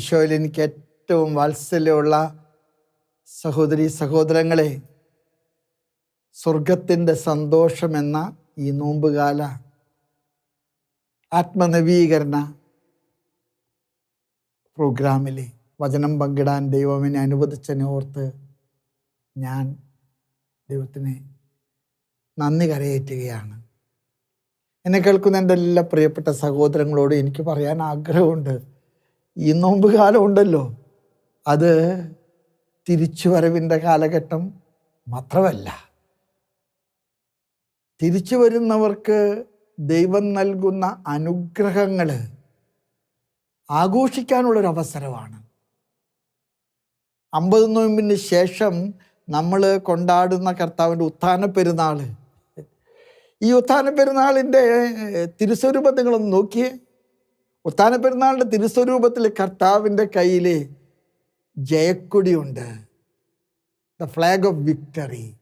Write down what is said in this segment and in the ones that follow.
ഈശോയിൽ എനിക്ക് ഏറ്റവും വാത്സല്യമുള്ള സഹോദരി സഹോദരങ്ങളെ സ്വർഗത്തിന്റെ സന്തോഷമെന്ന ഈ നോമ്പുകാല ആത്മനവീകരണ പ്രോഗ്രാമിലെ വചനം പങ്കിടാൻ ദൈവം എന്നെ അനുവദിച്ചതിനെ ഓർത്ത് ഞാൻ ദൈവത്തിന് നന്ദി കരയേറ്റുകയാണ്. എന്നെ കേൾക്കുന്ന എന്റെ എല്ലാ പ്രിയപ്പെട്ട സഹോദരങ്ങളോട് എനിക്ക് പറയാൻ ആഗ്രഹമുണ്ട്. ഈ നോമ്പ് കാലം ഉണ്ടല്ലോ. അത് തിരിച്ചുവരവിന്റെ കാലഘട്ടം മാത്രമല്ല. തിരിച്ചു വരുന്നവർക്ക് ദൈവം നൽകുന്ന അനുഗ്രഹങ്ങൾ ആഘോഷിക്കാനുള്ളൊരവസരമാണ്. അമ്പത് നോമ്പിന് ശേഷം നമ്മൾ കൊണ്ടാടുന്ന കർത്താവിന്റെ ഉത്ഥാന പെരുന്നാൾ ഈ ഉത്ഥാന പെരുന്നാളിന്റെ തിരുസ്വരൂപം നിങ്ങളൊന്ന് നോക്കിയേ. ഉത്ഥാന പെരുന്നാളിന്റെ തിരുസ്വരൂപത്തിൽ കർത്താവിന്റെ കയ്യിൽ ജയക്കൊടിയുണ്ട്. ദ ഫ്ലാഗ് ഓഫ് വിക്ടറി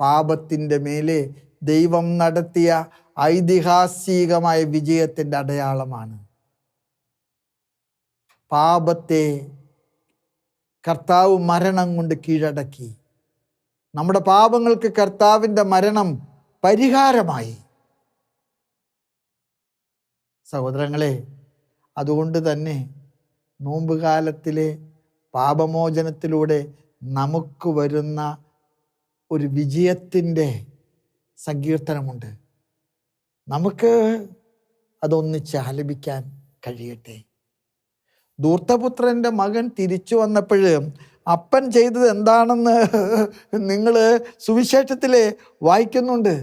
പാപത്തിന്റെ മേലെ ദൈവം നടത്തിയ ഐതിഹാസികമായ വിജയത്തിന്റെ അടയാളമാണ്. പാപത്തെ കർത്താവ് മരണം കൊണ്ട് കീഴടക്കി. നമ്മുടെ പാപങ്ങൾക്ക് കർത്താവിന്റെ മരണം പരിഹാരമായി. സഹോദരങ്ങളെ അതുകൊണ്ട് തന്നെ നോമ്പുകാലത്തിലെ പാപമോചനത്തിലൂടെ നമുക്ക് വരുന്ന ഒരു വിജയത്തിന്റെ സങ്കീർത്തനമുണ്ട്. നമുക്ക് അതൊന്നിച്ച് ആലപിക്കാൻ കഴിയട്ടെ. ദൂർത്തപുത്രന്റെ മകൻ തിരിച്ചു വന്നപ്പോൾ അപ്പൻ ചെയ്തത് എന്താണെന്ന് നിങ്ങൾ സുവിശേഷത്തിൽ വായിക്കുന്നുണ്ട്.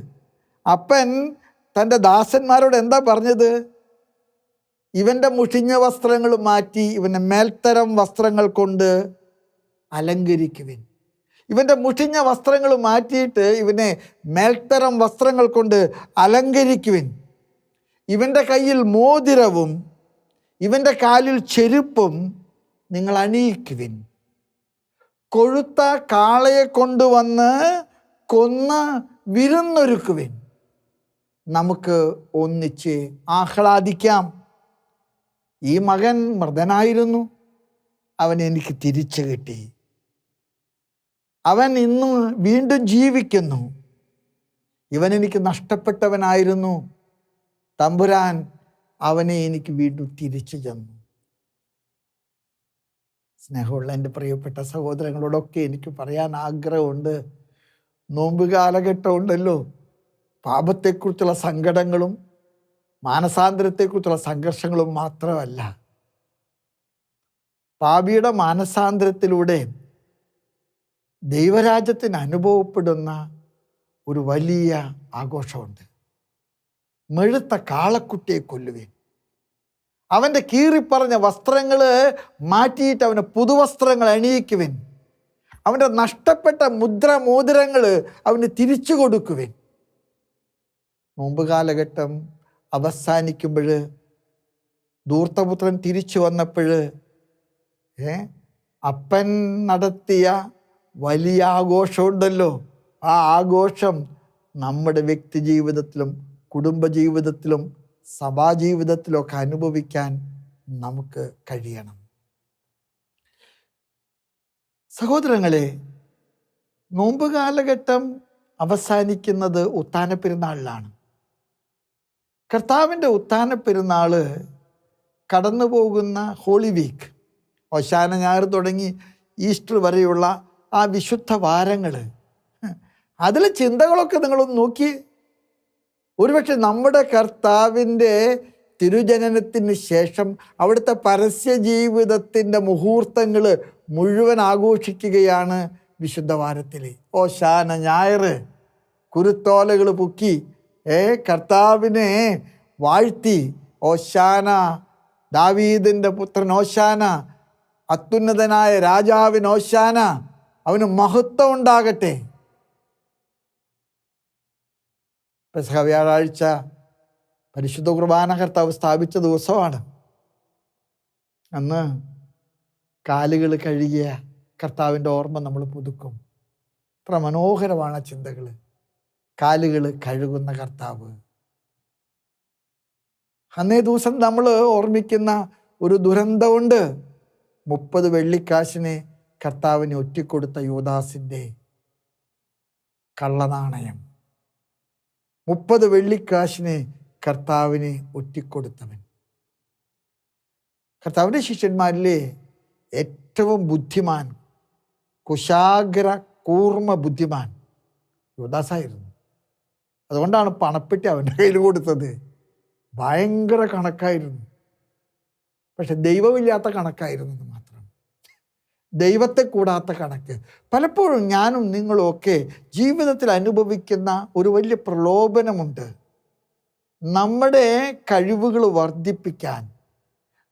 അപ്പൻ തന്റെ ദാസന്മാരോട് എന്താ പറഞ്ഞത്? ഇവന്റെ മുഷിഞ്ഞ വസ്ത്രങ്ങൾ മാറ്റി ഇവന്റെ മേൽത്തരം വസ്ത്രങ്ങൾ കൊണ്ട് അലങ്കരിക്കുവിൻ. ഇവന്റെ മുഷിഞ്ഞ വസ്ത്രങ്ങൾ മാറ്റിയിട്ട് ഇവനെ മേൽത്തരം വസ്ത്രങ്ങൾ കൊണ്ട് അലങ്കരിക്കുവിൻ. ഇവന്റെ കയ്യിൽ മോതിരവും ഇവന്റെ കാലിൽ ചെരുപ്പും നിങ്ങൾ അണിയിക്കുവിൻ. കൊഴുത്ത കാളയെ കൊണ്ടുവന്ന് കൊന്ന് വിരുന്നൊരുക്കുവിൻ. നമുക്ക് ഒന്നിച്ച് ആഹ്ലാദിക്കാം. ഈ മകൻ മൃതനായിരുന്നു അവൻ എനിക്ക് തിരിച്ചു കിട്ടി. അവൻ ഇന്ന് വീണ്ടും ജീവിക്കുന്നു. ഇവൻ എനിക്ക് നഷ്ടപ്പെട്ടവനായിരുന്നു. തമ്പുരാൻ അവനെ എനിക്ക് വീണ്ടും തിരിച്ചു ചെന്നു സ്നേഹമുള്ള എന്റെ പ്രിയപ്പെട്ട സഹോദരങ്ങളോടൊക്കെ എനിക്ക് പറയാൻ ആഗ്രഹമുണ്ട്. നോമ്പ് കാലഘട്ടമുണ്ടല്ലോ. പാപത്തെക്കുറിച്ചുള്ള സങ്കടങ്ങളും മാനസാന്തരത്തെക്കുറിച്ചുള്ള സംഘർഷങ്ങളും മാത്രമല്ല. പാപിയുടെ മാനസാന്തരത്തിലൂടെ ദൈവരാജ്യത്തിന് അനുഭവപ്പെടുന്ന ഒരു വലിയ ആഘോഷമുണ്ട്. മെഴുത്ത കാളക്കുട്ടിയെ കൊല്ലുവേൻ. അവന്റെ കീറിപ്പറഞ്ഞ വസ്ത്രങ്ങൾ മാറ്റിയിട്ട് അവന് പുതുവസ്ത്രങ്ങൾ അണിയിക്കുവിൻ. അവന്റെ നഷ്ടപ്പെട്ട മുദ്ര മോതിരങ്ങൾ അവന് തിരിച്ചു കൊടുക്കുവിൻ. നോമ്പ് കാലഘട്ടം അവസാനിക്കുമ്പോൾ ധൂർത്തപുത്രൻ തിരിച്ചു വന്നപ്പോൾ ഏ അപ്പൻ നടത്തിയ വലിയ ആഘോഷമുണ്ടല്ലോ. ആ ആഘോഷം നമ്മുടെ വ്യക്തി ജീവിതത്തിലും കുടുംബജീവിതത്തിലും സഭാജീവിതത്തിലൊക്കെ അനുഭവിക്കാൻ നമുക്ക് കഴിയണം. സഹോദരങ്ങളെ നോമ്പ് കാലഘട്ടം അവസാനിക്കുന്നത് ഉത്താന പെരുന്നാളിലാണ് കർത്താവിന്റെ ഉത്താന പെരുന്നാൾ കടന്നു പോകുന്ന ഹോളി വീക്ക്. ഓശാന ഞായർ തുടങ്ങി ഈസ്റ്റർ വരെയുള്ള ആ വിശുദ്ധ വാരങ്ങൾ. അതിലെ ചിന്തകളൊക്കെ നിങ്ങളൊന്ന് നോക്കി. ഒരുപക്ഷെ നമ്മുടെ കർത്താവിന്റെ തിരുജനനത്തിന് ശേഷം അവിടുത്തെ പരസ്യ ജീവിതത്തിന്റെ മുഹൂർത്തങ്ങൾ മുഴുവൻ ആഘോഷിക്കുകയാണ് വിശുദ്ധ വാരത്തിൽ. ഓശാന ഞായർ കുരുത്തോലകൾ പൊക്കി ഏ കർത്താവിനെ വാഴ്ത്തി. ഓശാന ദാവീദിന്റെ പുത്രൻ ഓശാന അത്യുന്നതനായ രാജാവിന് ഓശാന അവന് മഹത്വം ഉണ്ടാകട്ടെ. വ്യാഴാഴ്ച പരിശുദ്ധ കുർബാന കർത്താവ് സ്ഥാപിച്ച ദിവസമാണ്. അന്ന് കാലുകൾ കഴുകിയ കർത്താവിന്റെ ഓർമ്മ നമ്മൾ പുതുക്കും. അത്ര മനോഹരമാണ് ചിന്തകൾ കാലുകൾ കഴുകുന്ന കർത്താവ്. അന്നേ ദിവസം നമ്മൾ ഓർമ്മിക്കുന്ന ഒരു ദുരന്തമുണ്ട് മുപ്പത് വെള്ളിക്കാശിനെ കർത്താവിന് ഒറ്റിക്കൊടുത്ത യോദാസിന്റെ കള്ളനാണയം. മുപ്പത് വെള്ളിക്കാശിനെ കർത്താവിന് ഒറ്റിക്കൊടുത്തവൻ. കർത്താവിന്റെ ശിഷ്യന്മാരിലെ ഏറ്റവും ബുദ്ധിമാൻ കുശാഗ്ര കൂർമ്മ ബുദ്ധിമാൻ യുവദാസായിരുന്നു അതുകൊണ്ടാണ് പണപ്പെട്ടി അവന്റെ കയ്യിൽ കൊടുത്തത്. ഭയങ്കര കണക്കായിരുന്നു. പക്ഷെ ദൈവമില്ലാത്ത കണക്കായിരുന്നു മാത്രം. ദൈവത്തെ കൂടാത്ത കണക്ക്. പലപ്പോഴും ഞാനും നിങ്ങളും ഒക്കെ ജീവിതത്തിൽ അനുഭവിക്കുന്ന ഒരു വലിയ പ്രലോഭനമുണ്ട്. നമ്മുടെ കഴിവുകൾ വർദ്ധിപ്പിക്കാൻ.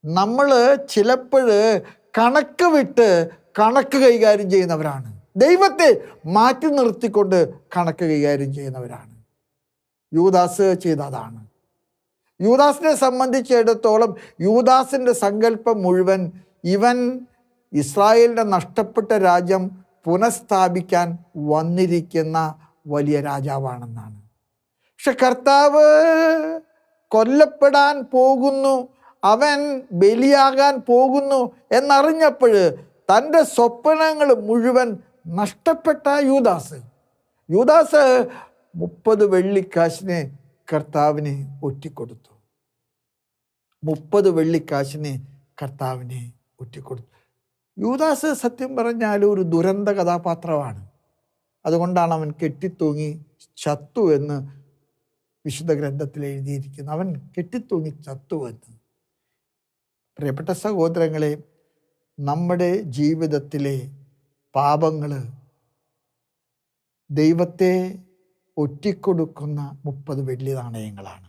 നമ്മൾ ചിലപ്പോൾ കണക്ക് വിട്ട് കണക്ക് കൈകാര്യം ചെയ്യുന്നവരാണ്. ദൈവത്തെ മാറ്റി നിർത്തിക്കൊണ്ട് കണക്ക് കൈകാര്യം ചെയ്യുന്നവരാണ്. യൂദാസ് ചെയ്തതാണ്. യൂദാസിനെ സംബന്ധിച്ചിടത്തോളം യൂദാസിന്റെ സങ്കല്പം മുഴുവൻ ഇവൻ ഇസ്രായേലിന്റെ നഷ്ടപ്പെട്ട രാജ്യം പുനഃസ്ഥാപിക്കാൻ വന്നിരിക്കുന്ന വലിയ രാജാവാണെന്നാണ്. പക്ഷെ കർത്താവ് കൊല്ലപ്പെടാൻ പോകുന്നു അവൻ ബലിയാകാൻ പോകുന്നു എന്നറിഞ്ഞപ്പോൾ തന്റെ സ്വപ്നങ്ങൾ മുഴുവൻ നഷ്ടപ്പെട്ട യൂദാസ്. യൂദാസ് മുപ്പത് വെള്ളിക്കാശിനെ കർത്താവിനെ ഒറ്റിക്കൊടുത്തു. മുപ്പത് വെള്ളിക്കാശിനെ കർത്താവിനെ ഒറ്റിക്കൊടുത്തു. യൂദാസ് സത്യം പറഞ്ഞാൽ ഒരു ദുരന്ത കഥാപാത്രമാണ്. അതുകൊണ്ടാണ് അവൻ കെട്ടിത്തൂങ്ങി ചത്തു എന്ന് വിശുദ്ധ ഗ്രന്ഥത്തിൽ എഴുതിയിരിക്കുന്നു. അവൻ കെട്ടിത്തൂങ്ങി ചത്തു എന്ന്. പ്രിയപ്പെട്ട സഹോദരങ്ങളെ നമ്മുടെ ജീവിതത്തിലെ പാപങ്ങൾ ദൈവത്തെ ഒറ്റിക്കൊടുക്കുന്ന മുപ്പത് വെള്ളി നാണയങ്ങളാണ്.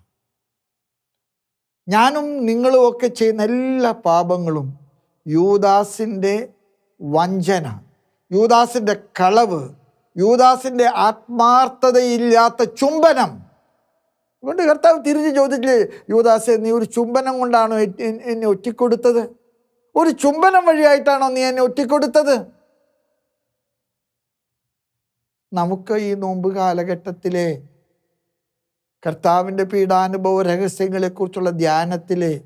ഞാനും നിങ്ങളും ഒക്കെ ചെയ്യുന്ന എല്ലാ പാപങ്ങളും യൂദാസിന്റെ വഞ്ചന യൂദാസിന്റെ കളവ് യൂദാസിന്റെ ആത്മാർത്ഥതയില്ലാത്ത ചുംബനം. അതുകൊണ്ട് കർത്താവ് തിരിച്ച് ചോദിച്ചില്ലേ യൂദാസെ നീ ഒരു ചുംബനം കൊണ്ടാണോ എന്നെ ഒറ്റിക്കൊടുത്തത്? ഒരു ചുംബനം വഴിയായിട്ടാണോ നീ എന്നെ ഒറ്റിക്കൊടുത്തത്? നമുക്ക് ഈ നോമ്പ് കാലഘട്ടത്തിലെ കർത്താവിന്റെ പീഡാനുഭവ രഹസ്യങ്ങളെക്കുറിച്ചുള്ള ധ്യാനത്തിൽ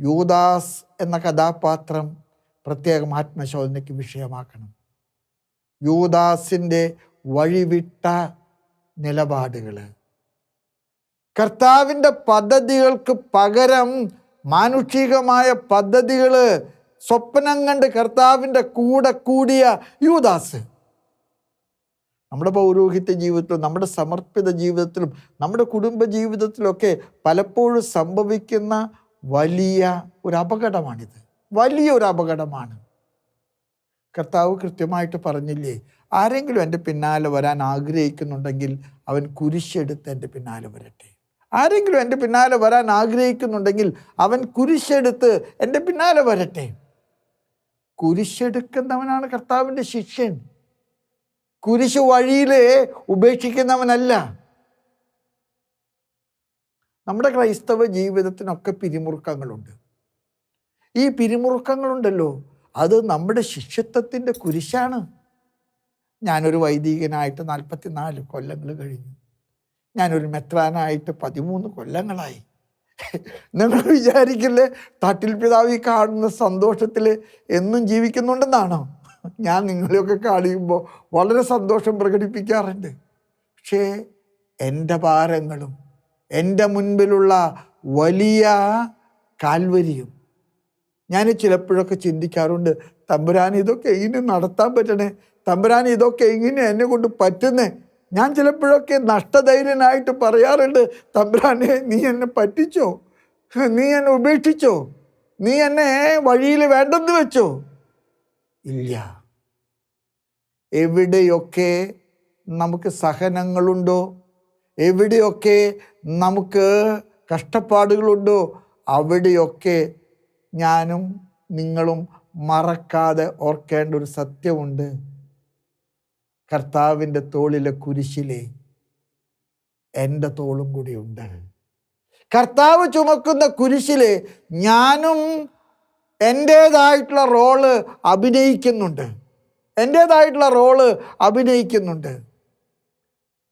യൂദാസ് എന്ന കഥാപാത്രം പ്രത്യേകം ആത്മശോധനയ്ക്ക് വിഷയമാക്കണം. യൂദാസിന്റെ വഴിവിട്ട നിലപാടുകൾ. കർത്താവിന്റെ പദ്ധതികൾക്ക് പകരം മാനുഷികമായ പദ്ധതികൾ സ്വപ്നം കണ്ട് കർത്താവിന്റെ കൂടെ കൂടിയ യൂദാസ്. നമ്മുടെ പൗരോഹിത്യ ജീവിതത്തിലും നമ്മുടെ സമർപ്പിത ജീവിതത്തിലും നമ്മുടെ കുടുംബ ജീവിതത്തിലൊക്കെ പലപ്പോഴും സംഭവിക്കുന്ന വലിയ ഒരു അപകടമാണിത്. വലിയ ഒരു അപകടമാണ്. കർത്താവ് കൃത്യമായിട്ട് പറഞ്ഞില്ലേ ആരെങ്കിലും എന്റെ പിന്നാലെ വരാൻ ആഗ്രഹിക്കുന്നുണ്ടെങ്കിൽ അവൻ കുരിശെടുത്ത് എന്റെ പിന്നാലെ വരട്ടെ. ആരെങ്കിലും എന്റെ പിന്നാലെ വരാൻ ആഗ്രഹിക്കുന്നുണ്ടെങ്കിൽ അവൻ കുരിശെടുത്ത് എന്റെ പിന്നാലെ വരട്ടെ. കുരിശെടുക്കുന്നവനാണ് കർത്താവിന്റെ ശിഷ്യൻ. കുരിശ് വഴിയിൽ ഉപേക്ഷിക്കുന്നവനല്ല. നമ്മുടെ ക്രൈസ്തവ ജീവിതത്തിനൊക്കെ പിരിമുറുക്കങ്ങളുണ്ട്. ഈ പിരിമുറുക്കങ്ങളുണ്ടല്ലോ അത് നമ്മുടെ ശിഷ്യത്വത്തിന്റെ കുരിശാണ്. ഞാനൊരു വൈദികനായിട്ട് നാൽപ്പത്തി നാല് കൊല്ലങ്ങൾ കഴിഞ്ഞു. ഞാനൊരു മെത്രാനായിട്ട് പതിമൂന്ന് കൊല്ലങ്ങളായി. നിങ്ങൾ വിചാരിക്കില്ലേ തട്ടിൽ പിതാവി കാണുന്ന സന്തോഷത്തിൽ എന്നും ജീവിക്കുന്നുണ്ടെന്നാണോ? ഞാൻ നിങ്ങളെയൊക്കെ കാണുമ്പോൾ വളരെ സന്തോഷം പ്രകടിപ്പിക്കാറുണ്ട്. പക്ഷേ എന്റെ ഭാരങ്ങളും എന്റെ മുൻപിലുള്ള വലിയ കാൽവരിയും ഞാൻ ചിലപ്പോഴൊക്കെ ചിന്തിക്കാറുണ്ട് തമ്പുരാൻ ഇതൊക്കെ എങ്ങനെ നടത്താൻ പറ്റണേ? തമ്പുരാൻ ഇതൊക്കെ എങ്ങനെ എന്നെ കൊണ്ട് പറ്റുന്നേ? ഞാൻ ചിലപ്പോഴൊക്കെ നഷ്ടധൈര്യനായിട്ട് പറയാറുണ്ട് തമ്പുരാനെ നീ എന്നെ പറ്റിച്ചോ? നീ എന്നെ ഉപേക്ഷിച്ചോ? നീ എന്നെ വഴിയിൽ വേണ്ടെന്ന് വെച്ചോ? ഇല്ല. എവിടെയൊക്കെ നമുക്ക് സഹനങ്ങളുണ്ടോ എവിടെയൊക്കെ നമുക്ക് കഷ്ടപ്പാടുകളുണ്ടോ അവിടെയൊക്കെ ഞാനും നിങ്ങളും മറക്കാതെ ഓർക്കേണ്ട ഒരു സത്യമുണ്ട്. കർത്താവിന്റെ തോളിലെ കുരിശിലെ എന്റെ തോളും കൂടിയുണ്ട് കർത്താവ് ചുമക്കുന്ന കുരിശിലെ ഞാനും എന്റേതായിട്ടുള്ള റോൾ അഭിനയിക്കുന്നുണ്ട്. എന്റേതായിട്ടുള്ള റോൾ അഭിനയിക്കുന്നുണ്ട്.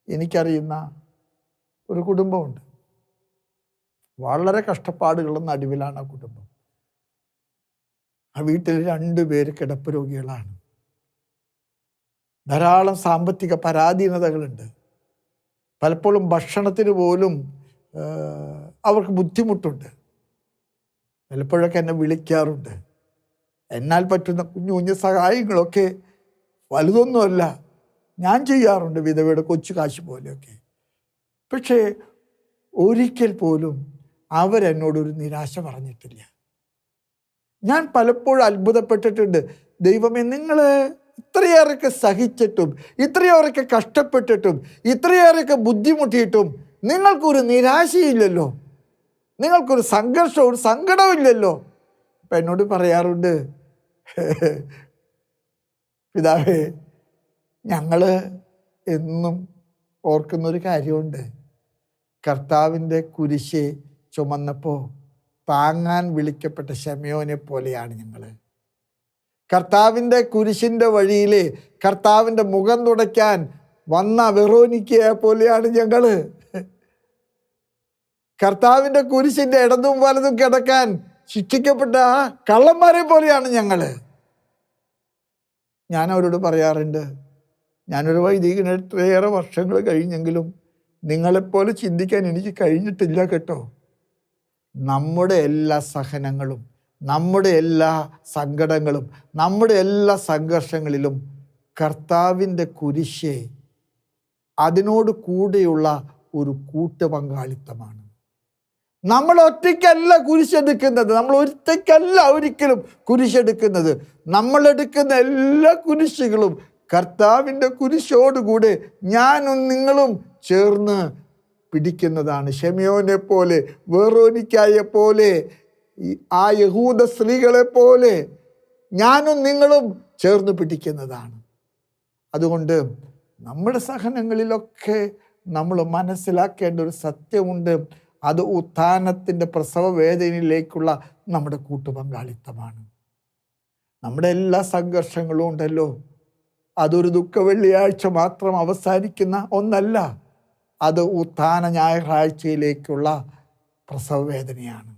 എനിക്കറിയുന്ന ഒരു കുടുംബമുണ്ട്. വളരെ കഷ്ടപ്പാടുകളും നടുവിലാണ് ആ കുടുംബം. ആ വീട്ടിൽ രണ്ടു പേര് കിടപ്പ് രോഗികളാണ്. ധാരാളം സാമ്പത്തിക പരാധീനതകളുണ്ട്. പലപ്പോഴും ഭക്ഷണത്തിന് പോലും അവർക്ക് ബുദ്ധിമുട്ടുണ്ട്. പലപ്പോഴൊക്കെ എന്നെ വിളിക്കാറുണ്ട്. എന്നാൽ പറ്റുന്ന കുഞ്ഞു കുഞ്ഞു സഹായങ്ങളൊക്കെ വലുതൊന്നുമല്ല ഞാൻ ചെയ്യാറുണ്ട് വിധവയുടെ കൊച്ചു കാശ് പോലെയൊക്കെ. പക്ഷേ ഒരിക്കൽ പോലും അവരെന്നോടൊരു നിരാശ പറഞ്ഞിട്ടില്ല. ഞാൻ പലപ്പോഴും അത്ഭുതപ്പെട്ടിട്ടുണ്ട്. ദൈവമേ നിങ്ങൾ ഇത്രയേറെയൊക്കെ സഹിച്ചിട്ടും ഇത്രയേറെയൊക്കെ കഷ്ടപ്പെട്ടിട്ടും ഇത്രയേറെയൊക്കെ ബുദ്ധിമുട്ടിയിട്ടും നിങ്ങൾക്കൊരു നിരാശയില്ലല്ലോ. നിങ്ങൾക്കൊരു സംഘർഷവും സങ്കടവും ഇല്ലല്ലോ. അപ്പം എന്നോട് പറയാറുണ്ട് പിതാവേ ഞങ്ങൾ എന്നും ഓർക്കുന്നൊരു കാര്യമുണ്ട്. കർത്താവിന്റെ കുരിശ് ചുമന്നപ്പോൾ താങ്ങാൻ വിളിക്കപ്പെട്ട ശമയോനെ പോലെയാണ് ഞങ്ങൾ കർത്താവിന്റെ കുരിശിന്റെ വഴിയിൽ കർത്താവിന്റെ മുഖം തുടയ്ക്കാൻ വന്ന വെറോനിക്കയെ പോലെയാണ് ഞങ്ങൾ കർത്താവിന്റെ കുരിശിന്റെ ഇടതും വലതും കിടക്കാൻ ശിക്ഷിക്കപ്പെട്ട കള്ളന്മാരെ പോലെയാണ് ഞങ്ങൾ ഞാൻ അവരോട് പറയാറുണ്ട് ഞാനൊരു വൈദികന് എത്രയേറെ വർഷങ്ങൾ കഴിഞ്ഞെങ്കിലും നിങ്ങളെപ്പോലെ ചിന്തിക്കാൻ എനിക്ക് കഴിഞ്ഞിട്ടില്ല കേട്ടോ. നമ്മുടെ എല്ലാ സഹനങ്ങളും നമ്മുടെ എല്ലാ സങ്കടങ്ങളും നമ്മുടെ എല്ലാ സംഘർഷങ്ങളിലും കർത്താവിന്റെ കുരിശേ അതിനോട് കൂടെയുള്ള ഒരു കൂട്ടുപങ്കാളിത്തമാണ്. നമ്മൾ ഒറ്റയ്ക്കല്ല കുരിശെടുക്കുന്നത്. നമ്മൾ ഒറ്റയ്ക്കല്ല ഒരിക്കലും കുരിശെടുക്കുന്നത്. നമ്മൾ എടുക്കുന്ന എല്ലാ കുരിശുകളും കർത്താവിന്റെ കുരിശോടുകൂടെ ഞാനും നിങ്ങളും ചേർന്ന് പിടിക്കുന്നതാണ്. ഷെമിയോനെ പോലെ വേറോനിക്കായെ പോലെ ആ യഹൂദ സ്ത്രീകളെ പോലെ ഞാനും നിങ്ങളും ചേർന്ന് പിടിക്കുന്നതാണ്. അതുകൊണ്ട് നമ്മുടെ സഹനങ്ങളിലൊക്കെ നമ്മൾ മനസ്സിലാക്കേണ്ട ഒരു സത്യമുണ്ട്. അത് ഉത്ഥാനത്തിന്റെ പ്രസവ വേദനയിലേക്കുള്ള നമ്മുടെ കൂട്ടുപങ്കാളിത്തമാണ്. നമ്മുടെ എല്ലാ സംഘർഷങ്ങളും ഉണ്ടല്ലോ. അതൊരു ദുഃഖ വെള്ളിയാഴ്ച മാത്രം അവസാനിക്കുന്ന ഒന്നല്ല. അത് ഉത്ഥാന ഞായറാഴ്ചയിലേക്കുള്ള പ്രസവ വേദനയാണ്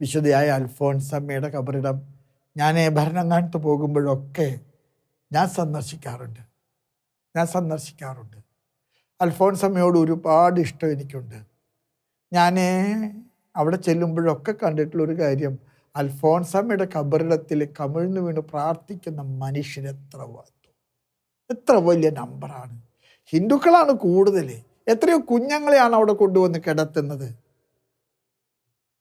വിശുദ്ധയായ അൽഫോൻസമ്മയുടെ കബറിടം ഞാൻ കാണിട്ട് പോകുമ്പോഴൊക്കെ ഞാൻ സന്ദർശിക്കാറുണ്ട്. ഞാൻ സന്ദർശിക്കാറുണ്ട്. അൽഫോൺസ് അമ്മയോട് ഒരുപാട് ഇഷ്ടം എനിക്കുണ്ട്. ഞാൻ അവിടെ ചെല്ലുമ്പോഴൊക്കെ കണ്ടിട്ടുള്ളൊരു കാര്യം. അൽഫോൺസമ്മയുടെ കബറിടത്തിൽ കമിഴ്ന്നു വീണ് പ്രാർത്ഥിക്കുന്ന മനുഷ്യൻ എത്ര വന്നു എത്ര വലിയ നമ്പറാണ്. ഹിന്ദുക്കളാണ് കൂടുതൽ എത്രയോ കുഞ്ഞുങ്ങളെയാണ് അവിടെ കൊണ്ടുവന്ന് കിടത്തുന്നത്.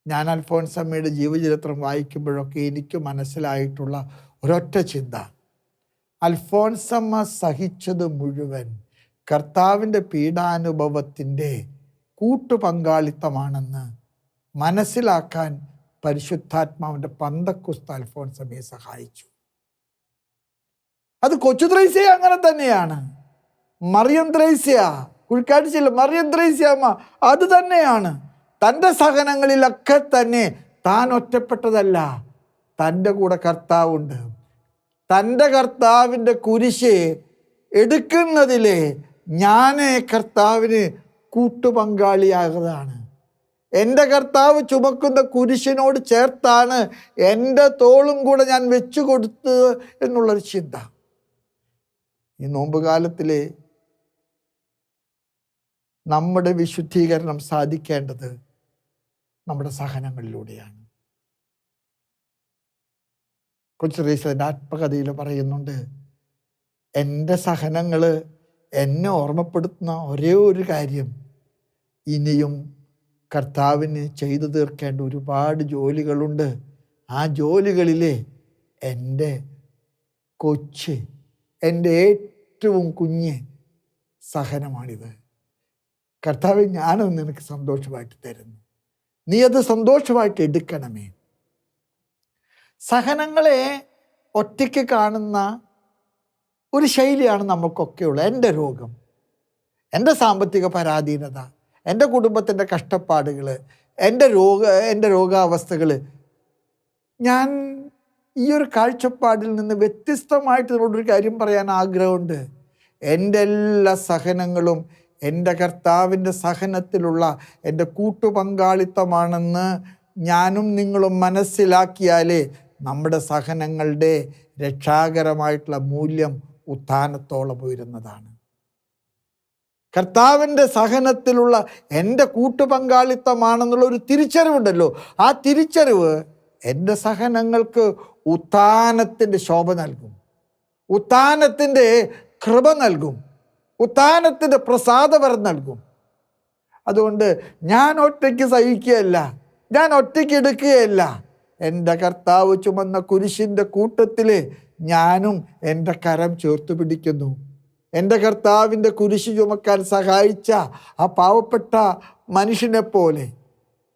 ഞാൻ അൽഫോൺസമ്മയുടെ ജീവചരിത്രം വായിക്കുമ്പോഴൊക്കെ എനിക്ക് മനസ്സിലായിട്ടുള്ള ഒരൊറ്റ ചിന്ത. അൽഫോൺസമ്മ സഹിച്ചത് മുഴുവൻ കർത്താവിന്റെ പീഡാനുഭവത്തിന്റെ കൂട്ടുപങ്കാളിത്തമാണെന്ന് മനസ്സിലാക്കാൻ പരിശുദ്ധാത്മാവിന്റെ പന്തക്കുസ്ത അൽഫോൻസമ്മയെ സഹായിച്ചു. അത് കൊച്ചു ത്രൈസ്യ അങ്ങനെ തന്നെയാണ്. മറിയം ത്രൈസ്യ കുഴിക്കാഴ്ചയില്ല മറിയം ത്രൈസ്യ അമ്മ അത് തന്നെയാണ്. തന്റെ സഹനങ്ങളിലൊക്കെ തന്നെ താൻ ഒറ്റപ്പെട്ടതല്ല. തന്റെ കൂടെ കർത്താവുണ്ട്. തന്റെ കർത്താവിന്റെ കുരിശ് എടുക്കുന്നതിലെ ഞാനേ കർത്താവിന് കൂട്ടുപങ്കാളിയാകുന്നതാണ്. എന്റെ കർത്താവ് ചുമക്കുന്ന കുരിശിനോട് ചേർത്താണ് എന്റെ തോളും കൂടെ ഞാൻ വെച്ചു കൊടുത്തത് എന്നുള്ളൊരു ചിന്ത. ഈ നോമ്പുകാലത്തിലെ നമ്മുടെ വിശുദ്ധീകരണം സാധിക്കേണ്ടത് നമ്മുടെ സഹനങ്ങളിലൂടെയാണ്. കൊച്ചു റീസന്റെ ആത്മകഥയിൽ പറയുന്നുണ്ട് എന്റെ സഹനങ്ങൾ എന്നെ ഓർമ്മപ്പെടുത്തുന്ന ഒരേ ഒരു കാര്യം ഇനിയും കർത്താവിന് ചെയ്തു തീർക്കേണ്ട ഒരുപാട് ജോലികളുണ്ട്. ആ ജോലികളിലെ എന്റെ കൊച്ച് എന്റെ ഏറ്റവും കുഞ്ഞ് സഹനമാണിത്. കർത്താവ് ഞാനത് നിനക്ക് സന്തോഷമായിട്ട് തരുന്നു. നീ അത് സന്തോഷമായിട്ട് എടുക്കണമേ. സഹനങ്ങളെ ഒറ്റയ്ക്ക് കാണുന്ന ഒരു ശൈലിയാണ് നമുക്കൊക്കെയുള്ളത് എന്റെ രോഗം. എന്റെ സാമ്പത്തിക പരാധീനത. എന്റെ കുടുംബത്തിന്റെ കഷ്ടപ്പാടുകൾ എന്റെ രോഗ എന്റെ രോഗാവസ്ഥകൾ ഞാൻ ഈ ഒരു കാഴ്ചപ്പാടിൽ നിന്ന് വ്യത്യസ്തമായിട്ട് നിങ്ങളോടൊരു കാര്യം പറയാൻ ആഗ്രഹമുണ്ട്. എന്റെ എല്ലാ സഹനങ്ങളും എന്റെ കർത്താവിന്റെ സഹനത്തിലുള്ള എന്റെ കൂട്ടുപങ്കാളിത്തമാണെന്ന് ഞാനും നിങ്ങളും മനസ്സിലാക്കിയാലേ നമ്മുടെ സഹനങ്ങളുടെ രക്ഷാകരമായിട്ടുള്ള മൂല്യം ഉത്ഥാനത്തോളം ഉയരുന്നതാണ്. കർത്താവിന്റെ സഹനത്തിലുള്ള എന്റെ കൂട്ടുപങ്കാളിത്തമാണെന്നുള്ള ഒരു തിരിച്ചറിവുണ്ടല്ലോ. ആ തിരിച്ചറിവ് എന്റെ സഹനങ്ങൾക്ക് ഉത്ഥാനത്തിന്റെ ശോഭ നൽകും. ഉത്ഥാനത്തിന്റെ കൃപ നൽകും. ഉത്ഥാനത്തിന്റെ പ്രസാദവരം നൽകും. അതുകൊണ്ട് ഞാൻ ഒറ്റയ്ക്ക് സഹിക്കുകയല്ല. ഞാൻ ഒറ്റയ്ക്ക് എടുക്കുകയല്ല. എന്റെ കർത്താവ് ചുമന്ന കുരിശിന്റെ കൂട്ടത്തിൽ ഞാനും എന്റെ കരം ചേർത്ത് പിടിക്കുന്നു. എന്റെ കർത്താവിന്റെ കുരിശ് ചുമക്കാൻ സഹായിച്ച ആ പാവപ്പെട്ട മനുഷ്യനെ പോലെ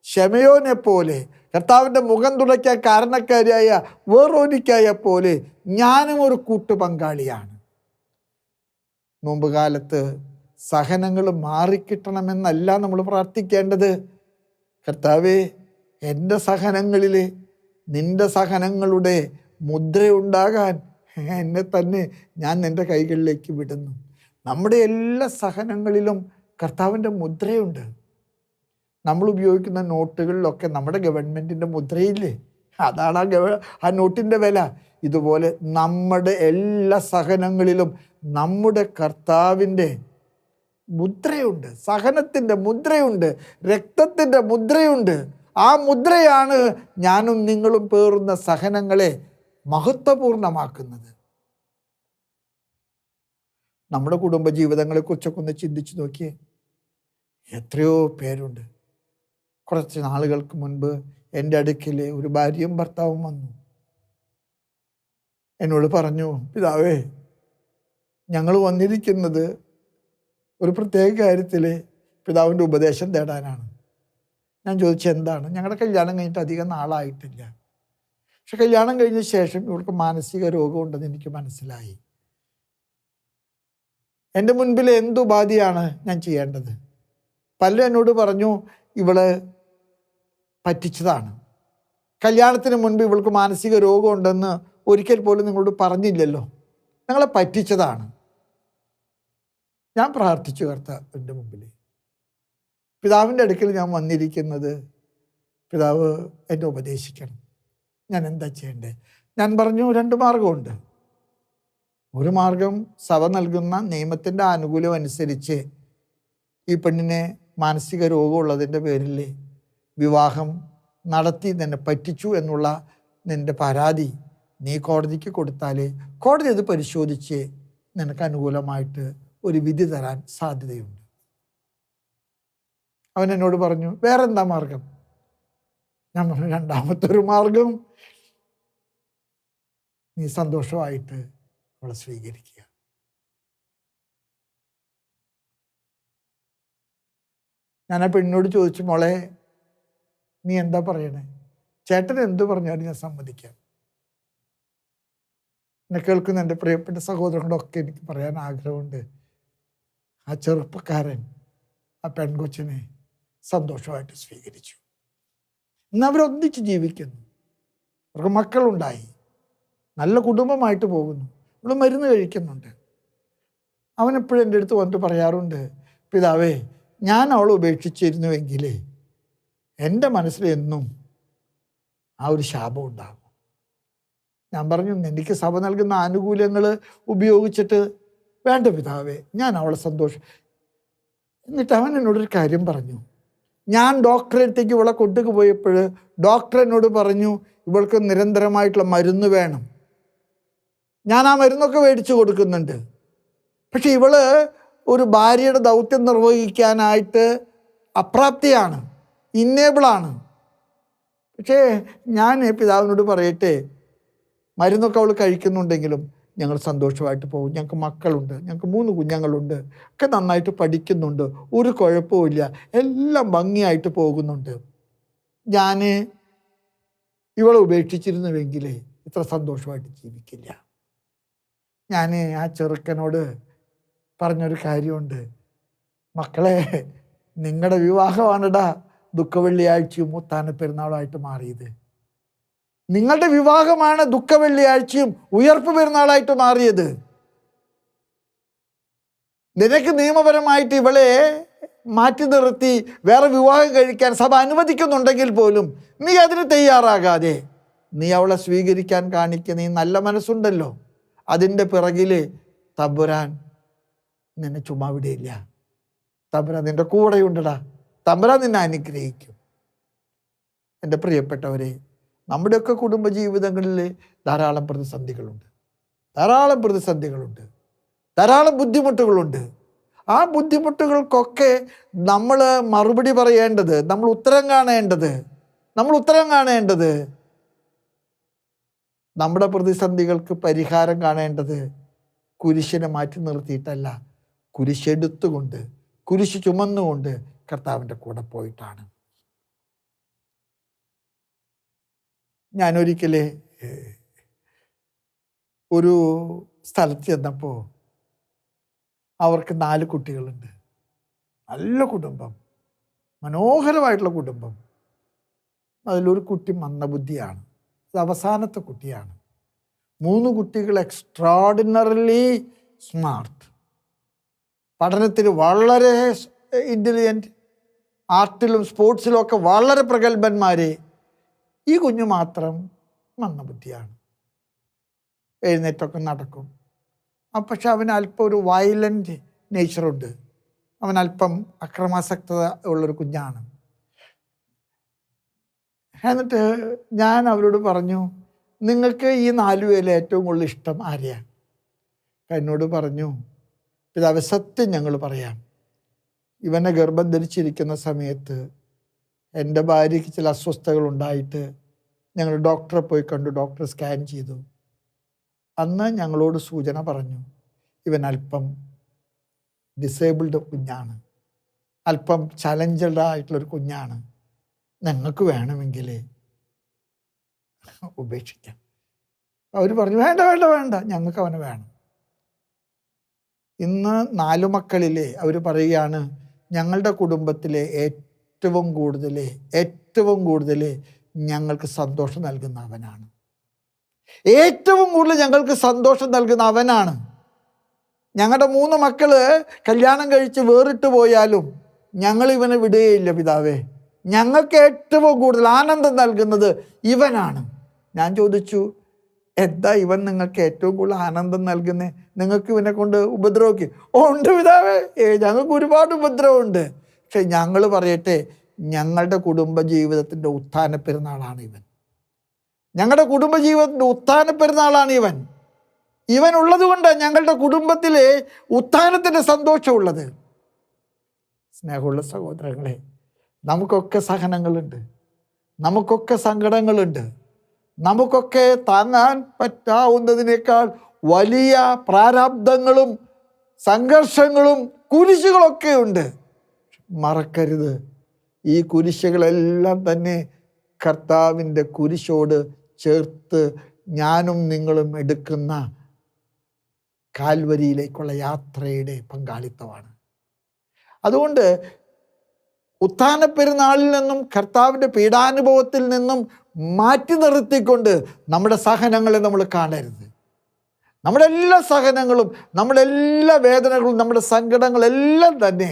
ക്ഷമയോനെ പോലെ കർത്താവിന്റെ മുഖം തുടയ്ക്കാൻ കാരണക്കാരിയായ വേറൊരിക്കായ പോലെ ഞാനും ഒരു കൂട്ടുപങ്കാളിയാണ്. നോമ്പ് കാലത്ത് സഹനങ്ങൾ മാറിക്കിട്ടണമെന്നല്ല നമ്മൾ പ്രാർത്ഥിക്കേണ്ടത്. കർത്താവേ എന്റെ സഹനങ്ങളിൽ നിന്റെ സഹനങ്ങളുടെ മുദ്രയുണ്ടാകാൻ എന്നെ തന്നെ ഞാൻ നിന്റെ കൈകളിലേക്ക് വിടുന്നു. നമ്മുടെ എല്ലാ സഹനങ്ങളിലും കർത്താവിന്റെ മുദ്രയുണ്ട്. നമ്മൾ ഉപയോഗിക്കുന്ന നോട്ടുകളിലൊക്കെ നമ്മുടെ ഗവൺമെന്റിന്റെ മുദ്രയില്ലേ? അതാണ് ആ ഗവ ആ നോട്ടിന്റെ വില. ഇതുപോലെ നമ്മുടെ എല്ലാ സഹനങ്ങളിലും നമ്മുടെ കർത്താവിന്റെ മുദ്രയുണ്ട്. സഹനത്തിന്റെ മുദ്രയുണ്ട്. രക്തത്തിന്റെ മുദ്രയുണ്ട്. ആ മുദ്രയാണ് ഞാനും നിങ്ങളും പേറുന്ന സഹനങ്ങളെ മഹത്വപൂർണമാക്കുന്നത്. നമ്മുടെ കുടുംബജീവിതങ്ങളെക്കുറിച്ചൊക്കെ ഒന്ന് ചിന്തിച്ചു നോക്കിയേ. എത്രയോ പേരുണ്ട്. കുറച്ച് നാളുകൾക്ക് മുൻപ് എന്റെ അടുക്കിൽ ഒരു ഭാര്യയും ഭർത്താവും വന്നു. എന്നോട് പറഞ്ഞു പിതാവേ ഞങ്ങൾ വന്നിരിക്കുന്നത് ഒരു പ്രത്യേക കാര്യത്തിൽ പിതാവിന്റെ ഉപദേശം തേടാനാണ്. ഞാൻ ചോദിച്ചെന്താണ് ഞങ്ങളുടെ കല്യാണം കഴിഞ്ഞിട്ട് അധികം നാളായിട്ടില്ല. പക്ഷെ കല്യാണം കഴിഞ്ഞ ശേഷം ഇവൾക്ക് മാനസിക രോഗമുണ്ടെന്ന് എനിക്ക് മനസ്സിലായി. എന്റെ മുൻപിൽ എന്തുപാധിയാണ് ഞാൻ ചെയ്യേണ്ടത്? പലരും എന്നോട് പറഞ്ഞു ഇവൾ പറ്റിച്ചതാണ്. കല്യാണത്തിന് മുൻപ് ഇവൾക്ക് മാനസിക രോഗമുണ്ടെന്ന് ഒരിക്കൽ പോലും നിങ്ങളോട് പറഞ്ഞില്ലല്ലോ. നിങ്ങളെ പറ്റിച്ചതാണ്. ഞാൻ പ്രാർത്ഥിച്ചു കർത്താവിന്റെ മുമ്പിൽ പിതാവിന്റെ അടുക്കൽ ഞാൻ വന്നിരിക്കുന്നത് പിതാവ് എന്നെ ഉപദേശിക്കണം. ഞാൻ എന്താ ചെയ്യേണ്ടത് ഞാൻ പറഞ്ഞു രണ്ട് മാർഗമുണ്ട് ഒരു മാർഗം സഭ നൽകുന്ന നിയമത്തിന്റെ ആനുകൂല്യം അനുസരിച്ച് ഈ പെണ്ണിനെ മാനസിക രോഗമുള്ളതിന്റെ പേരിൽ വിവാഹം നടത്തി നിന്നെ പറ്റിച്ചു എന്നുള്ള നിന്റെ പരാതി നീ കോടതിക്ക് കൊടുത്താൽ കോടതി അത് പരിശോധിച്ച് നിനക്ക് അനുകൂലമായിട്ട് ഒരു വിധി തരാൻ സാധ്യതയുണ്ട്. അവൻ എന്നോട് പറഞ്ഞു വേറെന്താ മാർഗം ഞാൻ പറഞ്ഞു രണ്ടാമത്തെ ഒരു മാർഗം നീ സന്തോഷമായിട്ട് അവളെ സ്വീകരിക്കുക. ഞാൻ ആ പെണ്ണിനോട് ചോദിച്ചു മോളെ നീ എന്താ പറയണേ? ചേട്ടൻ എന്ത് പറഞ്ഞാലും ഞാൻ സമ്മതിക്കാം. എന്നെ കേൾക്കുന്ന എന്റെ പ്രിയപ്പെട്ട സഹോദരങ്ങളൊക്കെ എനിക്ക് പറയാൻ ആഗ്രഹമുണ്ട്. ആ ചെറുപ്പക്കാരൻ ആ പെൺകൊച്ചിനെ സന്തോഷമായിട്ട് സ്വീകരിച്ചു. ഇന്ന് അവരൊന്നിച്ച് ജീവിക്കുന്നു. അവർക്ക് മക്കളുണ്ടായി. നല്ല കുടുംബമായിട്ട് പോകുന്നു. നമ്മൾ മരുന്ന് കഴിക്കുന്നുണ്ട്. അവൻ എപ്പോഴും എന്റെ അടുത്ത് വന്നിട്ട് പറയാറുണ്ട് പിതാവേ ഞാൻ അവളെ ഉപേക്ഷിച്ചിരുന്നുവെങ്കിൽ എന്റെ മനസ്സിൽ എന്നും ആ ഒരു ശാപം ഉണ്ടാകും ഞാൻ പറഞ്ഞു എനിക്ക് സഭ നൽകുന്ന ആനുകൂല്യങ്ങൾ ഉപയോഗിച്ചിട്ട് വേണ്ട പിതാവേ ഞാൻ അവളെ സന്തോഷം എന്നിട്ട് അവൻ എന്നോടൊരു കാര്യം പറഞ്ഞു. ഞാൻ ഡോക്ടറെ അടുത്തേക്ക് ഇവളെ കൊണ്ടുപോയപ്പോൾ ഡോക്ടർ എന്നോട് പറഞ്ഞു ഇവൾക്ക് നിരന്തരമായിട്ടുള്ള മരുന്ന് വേണം. ഞാൻ ആ മരുന്നൊക്കെ മേടിച്ചു കൊടുക്കുന്നുണ്ട്. പക്ഷെ ഇവൾ ഒരു ഭാര്യയുടെ ദൗത്യം നിർവഹിക്കാനായിട്ട് അപ്രാപ്തിയാണ്. ഇന്നേബിളാണ് പക്ഷേ ഞാൻ പിതാവിനോട് പറയട്ടെ മരുന്നൊക്കെ അവൾ കഴിക്കുന്നുണ്ടെങ്കിലും ഞങ്ങൾ സന്തോഷമായിട്ട് പോകും. ഞങ്ങൾക്ക് മക്കളുണ്ട് ഞങ്ങൾക്ക് മൂന്ന് കുഞ്ഞുങ്ങളുണ്ട് ഒക്കെ നന്നായിട്ട് പഠിക്കുന്നുണ്ട് ഒരു കുഴപ്പമില്ല എല്ലാം ഭംഗിയായിട്ട് പോകുന്നുണ്ട്. ഞാൻ ഇവളെ ഉപേക്ഷിച്ചിരുന്നുവെങ്കിൽ ഇത്ര സന്തോഷമായിട്ട് ജീവിക്കില്ല. ഞാൻ ആ ചെറുക്കനോട് പറഞ്ഞൊരു കാര്യമുണ്ട്. മക്കളെ നിങ്ങളുടെ വിവാഹമാണിടാ ദുഃഖവെള്ളിയാഴ്ചയും മുത്താന പെരുന്നാളായിട്ട് മാറിയത്. നിങ്ങളുടെ വിവാഹമാണ് ദുഃഖവെള്ളിയാഴ്ചയും ഉയർപ്പ് പെരുന്നാളായിട്ട് മാറിയത്. നിനക്ക് നിയമപരമായിട്ട് ഇവളെ മാറ്റി നിർത്തി വേറെ വിവാഹം കഴിക്കാൻ സഭ അനുവദിക്കുന്നുണ്ടെങ്കിൽ പോലും നീ അതിന് തയ്യാറാകാതെ നീ അവളെ സ്വീകരിക്കാൻ കാണിക്കുന്ന നീ നല്ല മനസ്സുണ്ടല്ലോ. അതിന്റെ പിറകിൽ തമ്പുരാൻ നിന്നെ ചുമ്മാ വിടിയില്ല. തമ്പുരാൻ നിന്റെ കൂടെയുണ്ടടാ. തമ്പുരാൻ നിന്നെ അനുഗ്രഹിക്കും. എന്റെ പ്രിയപ്പെട്ടവരെ നമ്മുടെയൊക്കെ കുടുംബജീവിതങ്ങളിൽ ധാരാളം പ്രതിസന്ധികളുണ്ട്. ധാരാളം പ്രതിസന്ധികളുണ്ട്. ധാരാളം ബുദ്ധിമുട്ടുകളുണ്ട്. ആ ബുദ്ധിമുട്ടുകൾക്കൊക്കെ നമ്മൾ മറുപടി പറയേണ്ടത് നമ്മൾ ഉത്തരം കാണേണ്ടത് നമ്മൾ ഉത്തരം കാണേണ്ടത് നമ്മുടെ പ്രതിസന്ധികൾക്ക് പരിഹാരം കാണേണ്ടത് കുരിശിനെ മാറ്റി നിർത്തിയിട്ടല്ല. കുരിശെടുത്തുകൊണ്ട് കുരിശ് ചുമന്നുകൊണ്ട് കർത്താവിന്റെ കൂടെ പോയിട്ടാണ്. ഞാനൊരിക്കലേ ഒരു സ്ഥലത്ത് ചെന്നപ്പോൾ അവർക്ക് നാല് കുട്ടികളുണ്ട്. നല്ല കുടുംബം. മനോഹരമായിട്ടുള്ള കുടുംബം. അതിലൊരു കുട്ടി മന്ദബുദ്ധിയാണ്. അത് അവസാനത്തെ കുട്ടിയാണ്. മൂന്ന് കുട്ടികൾ എക്സ്ട്രാഡിനറിലി സ്മാർട്ട് പഠനത്തിൽ വളരെ ഇന്റലിജന്റ് ആർട്ടിലും സ്പോർട്സിലും ഒക്കെ വളരെ പ്രഗത്ഭന്മാർ ഈ കുഞ്ഞു മാത്രം മന്ദബുദ്ധിയാണ്. എഴുന്നേറ്റൊക്കെ നടക്കും. പക്ഷെ അവന് അല്പം ഒരു വയലന്റ് നേച്ചറുണ്ട് അവനല്പം അക്രമാസക്തത ഉള്ളൊരു കുഞ്ഞാണ്. എന്നിട്ട് ഞാൻ അവരോട് പറഞ്ഞു നിങ്ങൾക്ക് ഈ നാലു പേരിൽ ഏറ്റവും കൂടുതൽ ഇഷ്ടം ആരെയാണ്? എന്നോട് പറഞ്ഞു പിതാവ് സത്യം ഞങ്ങൾ പറയാം. ഇവനെ ഗർഭം ധരിച്ചിരിക്കുന്ന സമയത്ത് എന്റെ ഭാര്യയ്ക്ക് ചില അസ്വസ്ഥതകൾ ഉണ്ടായിട്ട് ഞങ്ങൾ ഡോക്ടറെ പോയി കണ്ടു ഡോക്ടർ സ്കാൻ ചെയ്തു. അന്ന് ഞങ്ങളോട് സൂചന പറഞ്ഞു ഇവൻ അല്പം ഡിസേബിൾഡ് കുഞ്ഞാണ്. അല്പം ചലഞ്ചഡ് ആയിട്ടുള്ളൊരു കുഞ്ഞാണ്. ഞങ്ങൾക്ക് വേണമെങ്കിൽ ഉപേക്ഷിക്കാം. അവർ പറഞ്ഞു വേണ്ട വേണ്ട വേണ്ട ഞങ്ങൾക്ക് അവന് വേണം. ഇന്ന് നാലു മക്കളിലെ അവർ പറയുകയാണ് ഞങ്ങളുടെ കുടുംബത്തിലെ ഏറ്റവും കൂടുതൽ ഏറ്റവും കൂടുതൽ ഞങ്ങൾക്ക് സന്തോഷം നൽകുന്ന അവനാണ്. ഏറ്റവും കൂടുതൽ ഞങ്ങൾക്ക് സന്തോഷം നൽകുന്ന അവനാണ്. ഞങ്ങളുടെ മൂന്ന് മക്കൾ കല്യാണം കഴിച്ച് വേറിട്ട് പോയാലും ഞങ്ങൾ ഇവനെ വിടുകയില്ല പിതാവേ. ഞങ്ങൾക്ക് ഏറ്റവും കൂടുതൽ ആനന്ദം നൽകുന്നത് ഇവനാണ്. ഞാൻ ചോദിച്ചു എന്താ ഇവൻ നിങ്ങൾക്ക് ഏറ്റവും കൂടുതൽ ആനന്ദം നൽകുന്നത് നിങ്ങൾക്ക് ഇവനെ കൊണ്ട് ഉപദ്രവമൊക്കെ ഉണ്ട് പിതാവേ ഏ ഞങ്ങൾക്ക് ഒരുപാട് ഉപദ്രവമുണ്ട്. പക്ഷെ ഞങ്ങൾ പറയട്ടെ ഞങ്ങളുടെ കുടുംബ ജീവിതത്തിന്റെ ഉത്ഥാന പെരുന്നാളാണ് ഇവൻ. ഞങ്ങളുടെ കുടുംബ ജീവിതത്തിന്റെ ഉത്ഥാന പെരുന്നാളാണ് ഇവൻ. ഇവൻ ഉള്ളത് കൊണ്ട് ഞങ്ങളുടെ കുടുംബത്തിലെ ഉത്ഥാനത്തിന്റെ സന്തോഷമുള്ളത്. സ്നേഹമുള്ള സഹോദരങ്ങളെ നമുക്കൊക്കെ സഹനങ്ങളുണ്ട്. നമുക്കൊക്കെ സങ്കടങ്ങളുണ്ട്. നമുക്കൊക്കെ താങ്ങാൻ പറ്റാവുന്നതിനേക്കാൾ വലിയ പ്രാരാബ്ദങ്ങളും സംഘർഷങ്ങളും കുരിശുകളൊക്കെ ഉണ്ട്. മറക്കരുത്. ഈ കുരിശുകളെല്ലാം തന്നെ കർത്താവിന്റെ കുരിശോട് ചേർത്ത് ഞാനും നിങ്ങളും എടുക്കുന്ന കാൽവരിയിലേക്കുള്ള യാത്രയുടെ പങ്കാളിത്തമാണ്. അതുകൊണ്ട് ഉത്ഥാന പെരുന്നാളിൽ നിന്നും കർത്താവിന്റെ പീഡാനുഭവത്തിൽ നിന്നും മാറ്റി നിർത്തിക്കൊണ്ട് നമ്മുടെ സഹനങ്ങളെ നമ്മൾ കാണരുത്. നമ്മുടെ എല്ലാ സഹനങ്ങളും നമ്മുടെ എല്ലാ വേദനകളും നമ്മുടെ സങ്കടങ്ങളെല്ലാം തന്നെ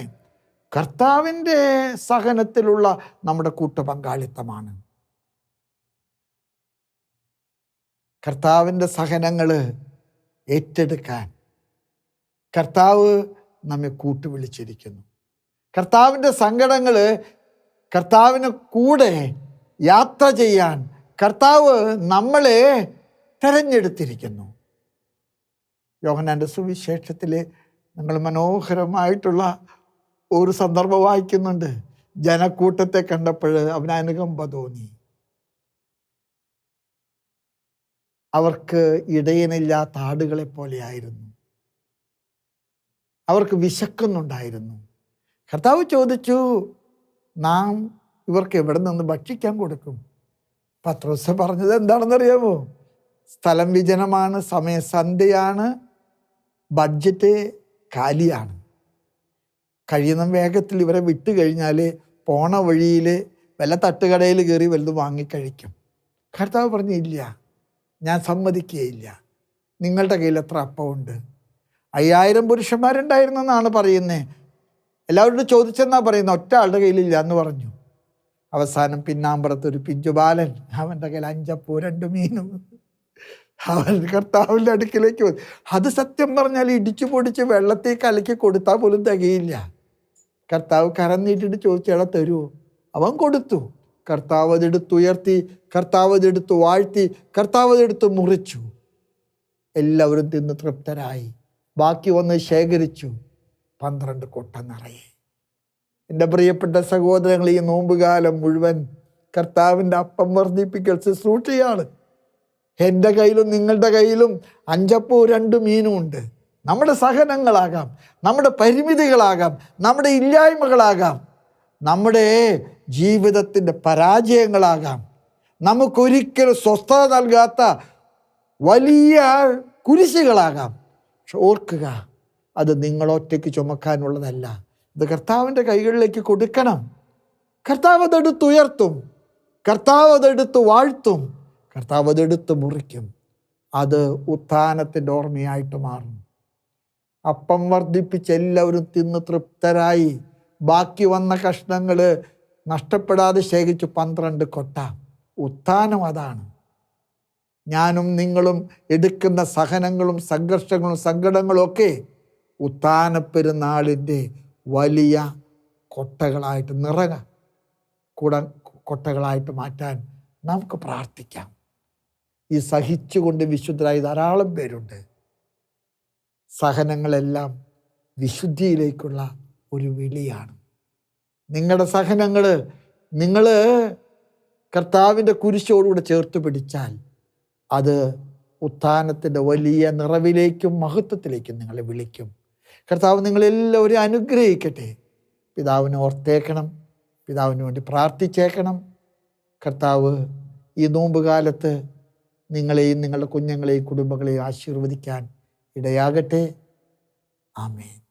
കർത്താവിന്റെ സഹനത്തിലുള്ള നമ്മുടെ കൂട്ടുപങ്കാളിത്തമാണ്. കർത്താവിന്റെ സഹനങ്ങൾ ഏറ്റെടുക്കാൻ കർത്താവ് നമ്മെ കൂട്ടുവിളിച്ചിരിക്കുന്നു. കർത്താവിന്റെ സങ്കടങ്ങൾ കർത്താവിന് കൂടെ യാത്ര ചെയ്യാൻ കർത്താവ് നമ്മളെ തെരഞ്ഞെടുത്തിരിക്കുന്നു. യോഹനാന്റെ സുവിശേഷത്തിൽ നമ്മൾ മനോഹരമായിട്ടുള്ള ഒരു സന്ദർഭം വായിക്കുന്നുണ്ട്. ജനക്കൂട്ടത്തെ കണ്ടപ്പോൾ അവന് അനുകമ്പ തോന്നി. അവർക്ക് ഇടയനില്ലാത്ത ആടുകളെ പോലെയായിരുന്നു അവർക്ക് വിശക്കുന്നുണ്ടായിരുന്നു. കർത്താവ് ചോദിച്ചു നാം ഇവർക്ക് എവിടെ നിന്ന് ഭക്ഷിക്കാൻ കൊടുക്കും? പത്രോസ് പറഞ്ഞത് എന്താണെന്നറിയാമോ? സ്ഥലം വിജനമാണ് സമയസന്ധ്യയാണ് ബഡ്ജറ്റ് കാലിയാണ്. കഴിയുന്ന വേഗത്തിൽ ഇവരെ വിട്ട് കഴിഞ്ഞാൽ പോണ വഴിയിൽ വല്ല തട്ടുകടയിൽ കയറി വലുത് വാങ്ങിക്കഴിക്കും കർത്താവ് പറഞ്ഞു ഇല്ല ഞാൻ സമ്മതിക്കുകയില്ല. നിങ്ങളുടെ കയ്യിൽ എത്ര അപ്പമുണ്ട്? അയ്യായിരം പുരുഷന്മാരുണ്ടായിരുന്നെന്നാണ് പറയുന്നത് എല്ലാവരോടും ചോദിച്ചെന്നാ പറയുന്നത്? ഒറ്റ ആളുടെ കയ്യിലില്ല എന്ന് പറഞ്ഞു. അവസാനം പിന്നാമ്പുറത്ത് ഒരു പിഞ്ചുബാലൻ അവന്റെ കയ്യിൽ അഞ്ചപ്പൂ രണ്ട് മീനും. അവൻ കർത്താവിന്റെ അടുക്കിലേക്ക് വന്നു. അത് സത്യം പറഞ്ഞാൽ ഇടിച്ചു പൊടിച്ച് വെള്ളത്തിൽ കലക്കി കൊടുത്താൽ പോലും തികയില്ല. കർത്താവ് കരം നീട്ടിട്ട് തരുമോ അവൻ കൊടുത്തു. കർത്താവ് അതെടുത്ത് ഉയർത്തി കർത്താവ് അതെടുത്ത് വാഴ്ത്തി കർത്താവ് അതെടുത്ത് മുറിച്ചു. എല്ലാവരും തിന്ന് തൃപ്തരായി. ബാക്കി വന്ന് ശേഖരിച്ചു. പന്ത്രണ്ട് കൊട്ട നിറയെ. എന്റെ പ്രിയപ്പെട്ട സഹോദരങ്ങൾ ഈ നോമ്പുകാലം മുഴുവൻ കർത്താവിന്റെ അപ്പം വർദ്ധിപ്പിക്കൽ ശുശ്രൂഷയാണ്. എന്റെ കയ്യിലും നിങ്ങളുടെ കയ്യിലും അഞ്ചപ്പോ രണ്ട് മീനും ഉണ്ട്. നമ്മുടെ സഹനങ്ങളാകാം നമ്മുടെ പരിമിതികളാകാം നമ്മുടെ ഇല്ലായ്മകളാകാം നമ്മുടെ ജീവിതത്തിന്റെ പരാജയങ്ങളാകാം. നമുക്കൊരിക്കലും സ്വസ്ഥത നൽകാത്ത വലിയ കുരിശുകളാകാം. പക്ഷെ ഓർക്കുക അത് നിങ്ങളൊറ്റയ്ക്ക് ചുമക്കാനുള്ളതല്ല. ഇത് കർത്താവിന്റെ കൈകളിലേക്ക് കൊടുക്കണം. കർത്താവ് അതെടുത്ത് ഉയർത്തും. കർത്താവ് അതെടുത്ത് വാഴ്ത്തും. കർത്താവ് അതെടുത്ത് മുറിക്കും. അത് ഉത്ഥാനത്തിന്റെ ഓർമ്മയായിട്ട് മാറും. അപ്പം വർദ്ധിപ്പിച്ച് എല്ലാവരും തിന്ന് തൃപ്തരായി. ബാക്കി വന്ന കഷ്ണങ്ങൾ നഷ്ടപ്പെടാതെ ശേഖരിച്ചു പന്ത്രണ്ട് കൊട്ട. ഉത്ഥാനം അതാണ്. ഞാനും നിങ്ങളും എടുക്കുന്ന സഹനങ്ങളും സംഘർഷങ്ങളും സങ്കടങ്ങളും ഒക്കെ ഉത്ഥാന പെരുന്നാളിന്റെ വലിയ കൊട്ടകളായിട്ട് നിറക കൂട കൊട്ടകളായിട്ട് മാറ്റാൻ നമുക്ക് പ്രാർത്ഥിക്കാം. ഈ സഹിച്ചുകൊണ്ട് വിശുദ്ധരായി ധാരാളം പേരുണ്ട്. സഹനങ്ങളെല്ലാം വിശുദ്ധിയിലേക്കുള്ള ഒരു വിളിയാണ്. നിങ്ങളുടെ സഹനങ്ങൾ നിങ്ങൾ കർത്താവിന്റെ കുരിശോടുകൂടെ ചേർത്ത് പിടിച്ചാൽ അത് ഉത്ഥാനത്തിന്റെ വലിയ നിറവിലേക്കും മഹത്വത്തിലേക്കും നിങ്ങളെ വിളിക്കും. കർത്താവ് നിങ്ങളെല്ലാവരും അനുഗ്രഹിക്കട്ടെ. പിതാവിനെ ഓർത്തേക്കണം. പിതാവിന് വേണ്ടി പ്രാർത്ഥിച്ചേക്കണം. കർത്താവ് ഈ നോമ്പ് കാലത്ത് നിങ്ങളെയും നിങ്ങളുടെ കുഞ്ഞുങ്ങളെയും കുടുംബങ്ങളെയും ആശീർവദിക്കാൻ ഇടയാകട്ടെ. ആമേൻ.